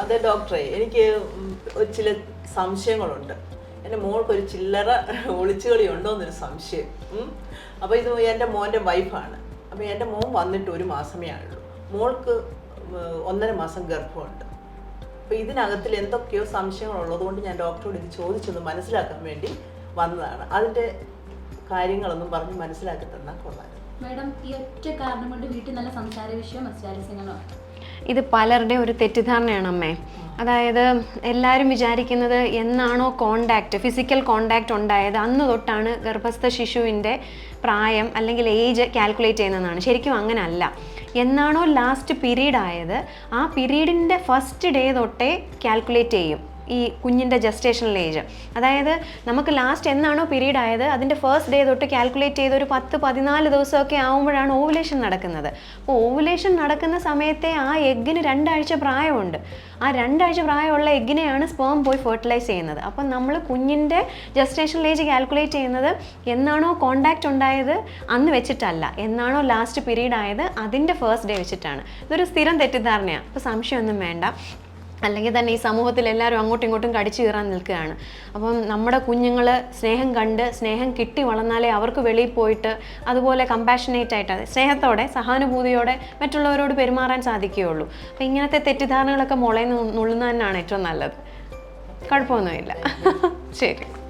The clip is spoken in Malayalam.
അതെ ഡോക്ടറെ എനിക്ക് ചില സംശയങ്ങളുണ്ട്. എന്റെ മോൾക്ക് ഒരു ചില്ലറ ഒളിച്ചുകളി ഉണ്ടോ എന്നൊരു സംശയം. അപ്പോൾ ഇത് എന്റെ മോന്റെ വൈഫാണ് അപ്പോൾ എന്റെ മോൻ വന്നിട്ട് ഒരു മാസമേ ആയുള്ളൂ. മോൾക്ക് ഒന്നര മാസം ഗർഭമുണ്ട്. അപ്പോൾ ഇതിനകത്തിൽ എന്തൊക്കെയോ സംശയങ്ങൾ ഉള്ളതുകൊണ്ട് ഞാൻ ഡോക്ടറോട് ഇത് ചോദിച്ചൊന്ന് മനസ്സിലാക്കാൻ വേണ്ടി വന്നതാണ്. അതിന്റെ കാര്യങ്ങളൊന്നും പറഞ്ഞ് മനസ്സിലാക്കി തന്നാൽ കൊള്ളാം മാഡം ഈ ഒറ്റ കാരണം കൊണ്ട് വീട്ടിൽ നല്ല സംസാര വിഷയം മത്സ്യാരസ്യങ്ങളോ ഇത് പലരുടെയും ഒരു തെറ്റിദ്ധാരണയാണ് അമ്മേ. അതായത് എല്ലാവരും വിചാരിക്കുന്നത് എന്നാണോ കോണ്ടാക്റ്റ് ഫിസിക്കൽ കോണ്ടാക്റ്റ് ഉണ്ടായത്? അന്ന് തൊട്ടാണ് ഗർഭസ്ഥ ശിശുവിന്റെ പ്രായം അല്ലെങ്കിൽ ഏജ് കാൽക്കുലേറ്റ് ചെയ്യുന്നതെന്നാണ്. ശരിക്കും അങ്ങനെ അല്ല എന്നാണോ ലാസ്റ്റ് പീരീഡ് ആയത്? ആ പീരീഡിന്റെ ഫസ്റ്റ് ഡേ തൊട്ടേ കാൽക്കുലേറ്റ് ചെയ്യും. ഈ കുഞ്ഞിന്റെ ജസ്റ്റേഷണൽ ഏജ് അതായത് നമുക്ക് ലാസ്റ്റ് എന്നാണോ പീരീഡ് ആയത് അതിന്റെ ഫസ്റ്റ് ഡേ തൊട്ട് കാൽക്കുലേറ്റ് ചെയ്ത് ഒരു പത്ത് പതിനാല് ദിവസമൊക്കെ ആകുമ്പോഴാണ് ഓവുലേഷൻ നടക്കുന്നത്. അപ്പോൾ ഓവുലേഷൻ നടക്കുന്ന സമയത്തെ ആ എഗ്ഗിന് രണ്ടാഴ്ച പ്രായമുണ്ട്. ആ രണ്ടാഴ്ച പ്രായമുള്ള എഗ്ഗിനെയാണ് സ്പേം പോയി ഫെർട്ടിലൈസ് ചെയ്യുന്നത്. അപ്പം നമ്മൾ കുഞ്ഞിന്റെ ജസ്റ്റേഷണൽ ഏജ് കാൽക്കുലേറ്റ് ചെയ്യുന്നത് എന്നാണോ കോണ്ടാക്റ്റ് ഉണ്ടായത് അന്ന് വെച്ചിട്ടല്ല. എന്നാണോ ലാസ്റ്റ് പീരീഡ് ആയത് അതിന്റെ ഫസ്റ്റ് ഡേ വെച്ചിട്ടാണ്. ഇതൊരു സ്ഥിരം തെറ്റിദ്ധാരണയാണ്. അപ്പോൾ സംശയമൊന്നും വേണ്ട. അല്ലെങ്കിൽ തന്നെ ഈ സമൂഹത്തിൽ എല്ലാവരും അങ്ങോട്ടും ഇങ്ങോട്ടും കടിച്ചു കയറാൻ നിൽക്കുകയാണ്. അപ്പം നമ്മുടെ കുഞ്ഞുങ്ങൾ സ്നേഹം കണ്ട് സ്നേഹം കിട്ടി വളർന്നാലേ അവർക്ക് വെളിയിൽ പോയിട്ട് അതുപോലെ കമ്പാഷനേറ്റ് ആയിട്ട് സ്നേഹത്തോടെ സഹാനുഭൂതിയോടെ മറ്റുള്ളവരോട് പെരുമാറാൻ സാധിക്കുകയുള്ളൂ. അപ്പം ഇങ്ങനത്തെ തെറ്റിദ്ധാരണകളൊക്കെ മുളയിൽ നിന്ന് തന്നെയാണ് ഏറ്റവും നല്ലത്. കുഴപ്പമൊന്നുമില്ല. ശരി.